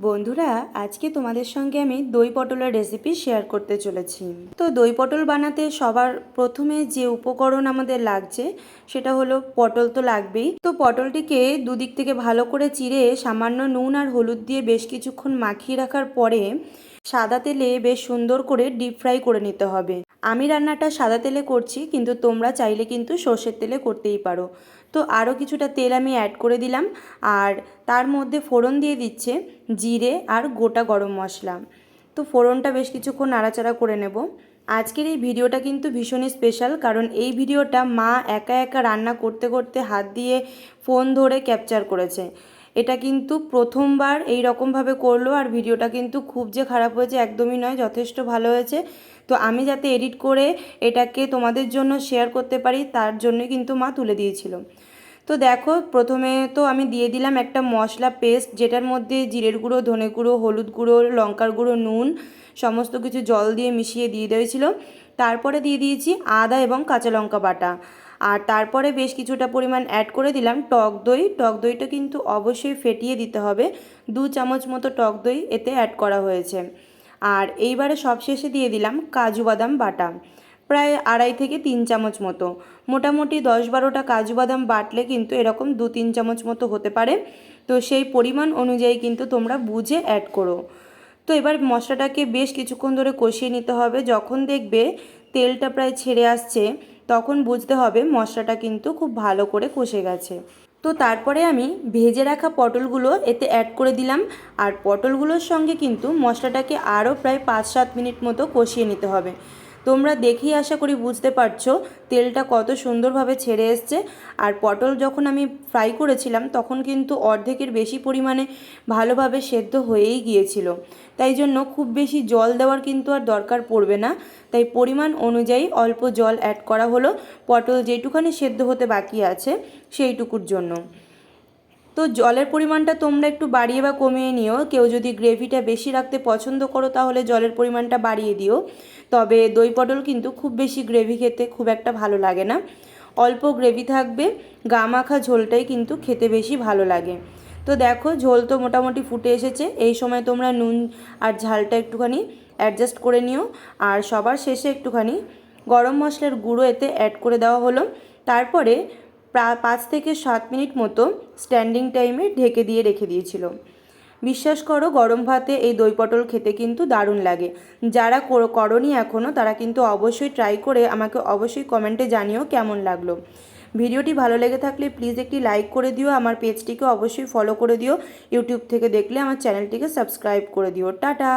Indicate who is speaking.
Speaker 1: বন্ধুরা, আজকে তোমাদের সঙ্গে আমি দই পটলের রেসিপি শেয়ার করতে চলেছি। তো দই পটল বানাতে সবার প্রথমে যে উপকরণ আমাদের লাগছে, সেটা হলো পটল তো লাগবেই। তো পটলটিকে দুদিক থেকে ভালো করে চিড়ে সামান্য নুন আর হলুদ দিয়ে বেশ কিছুক্ষণ মাখিয়ে রাখার পরে সাদা তেলে বেশ সুন্দর করে ডিপ ফ্রাই করে নিতে হবে। আমি রান্নাটা সাদা তেলে করছি, কিন্তু তোমরা চাইলে কিন্তু সর্ষের তেলে করতেই পারো। তো আরও কিছুটা তেল আমি অ্যাড করে দিলাম, আর তার মধ্যে ফোড়ন দিয়ে দিচ্ছে জিরে আর গোটা গরম মশলা। তো ফোড়নটা বেশ কিছুক্ষণ নাড়াচাড়া করে নেব। আজকের এই ভিডিওটা কিন্তু ভীষণই স্পেশাল কারণ এই ভিডিওটা মা একা একা রান্না করতে করতে হাত দিয়ে ফোন ধরে ক্যাপচার করেছে। এটা কিন্তু প্রথমবার এই রকমভাবে করল আর ভিডিওটা কিন্তু খুব যে খারাপ হয়েছে একদমই নয়, যথেষ্ট ভালো হয়েছে। তো আমি যাতে এডিট করে এটাকে তোমাদের জন্য শেয়ার করতে পারি, তার জন্যই কিন্তু মা তুলে দিয়েছিল। তো দেখো, প্রথমে তো আমি দিয়ে দিলাম একটা মশলা পেস্ট, যেটার মধ্যে জিরের গুঁড়ো, ধনে গুঁড়ো, হলুদ গুঁড়ো, লঙ্কার গুঁড়ো, নুন, সমস্ত কিছু জল দিয়ে মিশিয়ে দিয়ে দিয়েছিল। তারপরে দিয়ে দিয়েছি আদা এবং কাঁচা লঙ্কা বাটা। আর তারপরে বেশ কিছুটা পরিমাণ অ্যাড করে দিলাম টক দই। টক দইটা কিন্তু অবশ্যই ফেটিয়ে দিতে হবে। দু চামচ মতো টক দই এতে অ্যাড করা হয়েছে। আর এইবারে সবশেষে দিয়ে দিলাম কাজু বাদাম বাটা। প্রায় আড়াই থেকে তিন চামচ মতো। মোটামুটি দশ বারোটা কাজু বাদাম বাটলে কিন্তু এরকম দু তিন চামচ মতো হতে পারে। তো সেই পরিমাণ অনুযায়ী কিন্তু তোমরা বুঝে অ্যাড করো। তো এবার মশলাটাকে বেশ কিছুক্ষণ ধরে কষিয়ে নিতে হবে। যখন দেখবে তেলটা প্রায় ছেড়ে আসছে তখন বুঝতে হবে মশলাটা কিন্তু খুব ভালো করে কষে গেছে। তো তারপরে আমি ভেজে রাখা পটলগুলো এতে অ্যাড করে দিলাম। আর পটলগুলোর সঙ্গে কিন্তু মশলাটাকে আরও প্রায় পাঁচ সাত মিনিট মতো কষিয়ে নিতে হবে। তোমরা দেখেই আশা করি বুঝতে পারছ, তেলটা কত সুন্দরভাবে ছেড়ে এসছে। আর পটল যখন আমি ফ্রাই করেছিলাম, তখন কিন্তু অর্ধেকের বেশি পরিমাণে ভালোভাবে সেদ্ধ হয়েই গিয়েছিল। তাই জন্য খুব বেশি জল দেওয়ার কিন্তু আর দরকার পড়বে না। তাই পরিমাণ অনুযায়ী অল্প জল অ্যাড করা হলো, পটল যেটুখানি সেদ্ধ হতে বাকি আছে সেইটুকুর জন্য। তো জলের পরিমাণটা তোমরা একটু বাড়িয়ে বা কমিয়ে নিও। কেউ যদি গ্রেভিটা বেশি রাখতে পছন্দ করো, তাহলে জলের পরিমাণটা বাড়িয়ে দিও। তবে দই পটল কিন্তু খুব বেশি গ্রেভি খেতে খুব একটা ভালো লাগে না। অল্প গ্রেভি থাকবে, গা মাখা ঝোলটাই কিন্তু খেতে বেশি ভালো লাগে। তো দেখো, ঝোল তো মোটামুটি ফুটে এসেছে। এই সময় তোমরা নুন আর ঝালটা একটুখানি অ্যাডজাস্ট করে নিও। আর সবার শেষে একটুখানি গরম মশলার গুঁড়ো এতে অ্যাড করে দেওয়া হলো। তারপরে পাঁচ থেকে সাত মিনিট মতো স্ট্যান্ডিং টাইমে ঢেকে দিয়ে রেখে দিয়েছিল। বিশ্বাস করো, গরম ভাতে এই দই পটল খেতে কিন্তু দারুণ লাগে। যারা করনি এখনও তারা কিন্তু অবশ্যই ট্রাই করে আমাকে অবশ্যই কমেন্টে জানিও কেমন লাগল। ভিডিওটি ভালো লেগে থাকলে প্লিজ একটি লাইক করে দিও, আমার পেজটিকে অবশ্যই ফলো করে দিও। ইউটিউব থেকে দেখলে আমার চ্যানেলটিকে সাবস্ক্রাইব করে দিও। টাটা!